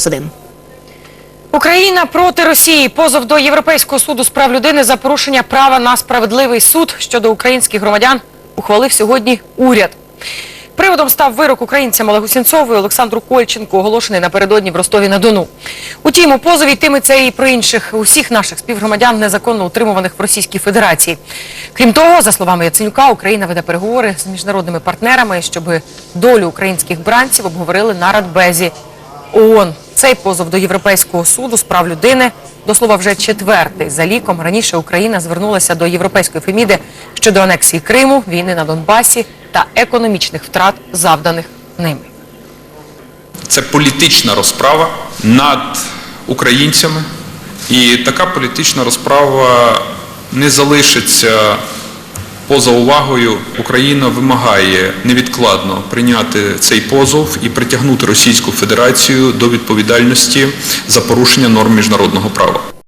Сидим. Україна проти Росії. Позов до Європейського суду з прав людини за порушення права на справедливий суд щодо українських громадян ухвалив сьогодні уряд. Приводом став вирок українцям Олегу Сінцову і Олександру Кольченку, оголошений напередодні в Ростові-на-Дону. Утім, у позові йтиметься і про інших усіх наших співгромадян, незаконно утримуваних в Російській Федерації. Крім того, за словами Яценюка, Україна веде переговори з міжнародними партнерами, щоб долю українських бранців обговорили на Радбезі ООН. Цей позов до Європейського суду з прав людини, до слова, вже четвертий за ліком. Раніше Україна звернулася до Європейської Феміди щодо анексії Криму, війни на Донбасі та економічних втрат, завданих ними. Це політична розправа над українцями, і така політична розправа не залишиться поза увагою. Україна вимагає невідкладно прийняти цей позов і притягнути Російську Федерацію до відповідальності за порушення норм міжнародного права.